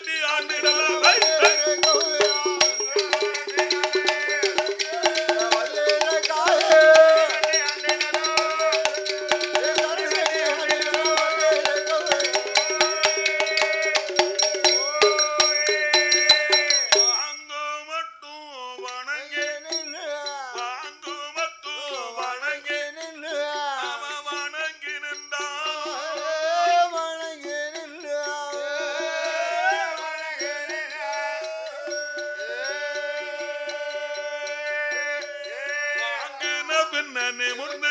ಶಕ್ತಿ amor de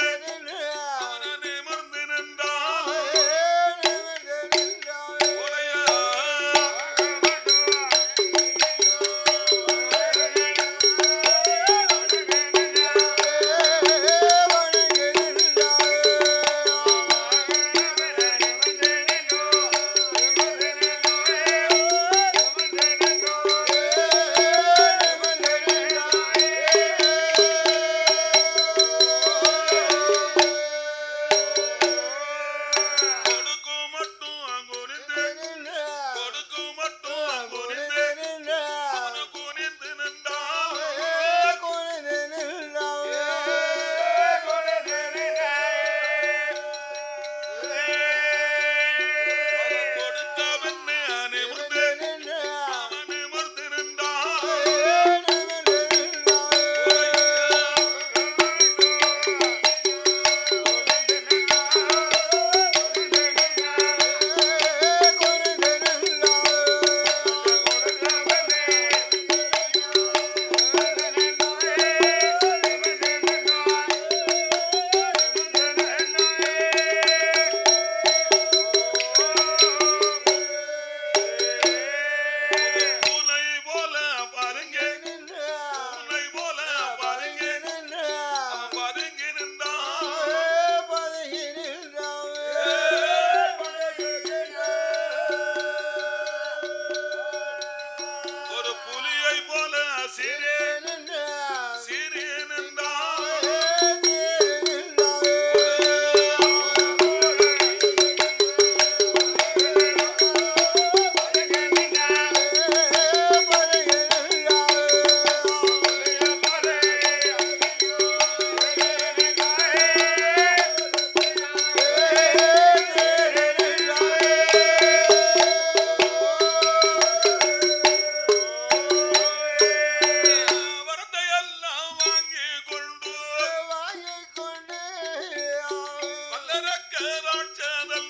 கராட்சதல்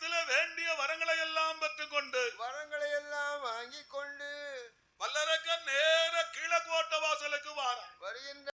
இடத்துல வேண்டிய வரங்களை எல்லாம் பெற்றுக்கொண்டு வரங்களை எல்லாம் வாங்கி கொண்டு வல்லரக்கன் நேர கீழ கோட்ட வாசலுக்கு வாரம் வருகின்ற